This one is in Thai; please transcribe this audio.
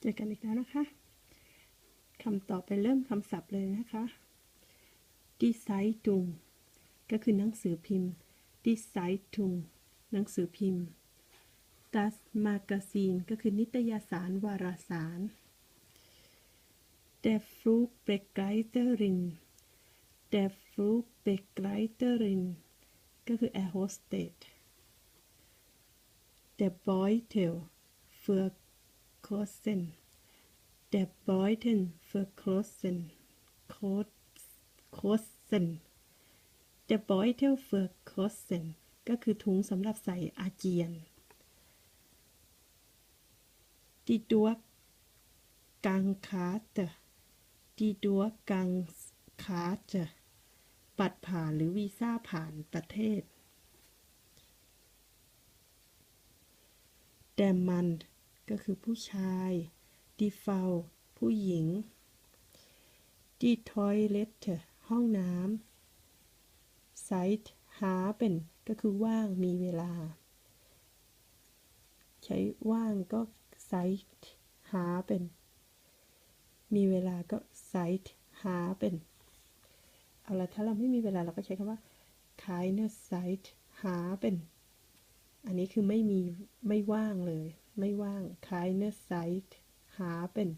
เจอกันอีกแล้วนะคะคำต่อไปเริ่มคำศัพท์เลยนะคะดีไซตุงก็คือหนังสือพิมพ์ดีไซตุงหนังสือพิมพ์ดัสมากาซีนก็คือนิตยสารวารสารเดฟ Flug Begleiterin Der Flug Begleiterin ก็คือแอร์โฮสเตดเ Der Beutel für verkosten Der Beutel für Kosten Kosten Der Beutel für Kosten ก็คือถุงสำหรับใส่อาเจียน Die Durchgangkarte Die Durchgangskarte บัตรผ่านหรือวีซ่าผ่านประเทศ Der Mann ก็คือผู้ชาย Die Frau ผู้หญิง Die toilet ห้องน้ำ Zeit haben ก็คือว่างมีเวลา ใช้ว่างก็ Zeit haben มีเวลาก็ Zeit haben เอาละถ้าเราไม่มีเวลาเราก็ใช้คำว่า keine Zeit haben อันนี้คือไม่มีไม่ว่างเลยไม่ว่างขายเนื้อไซต์หาเป็น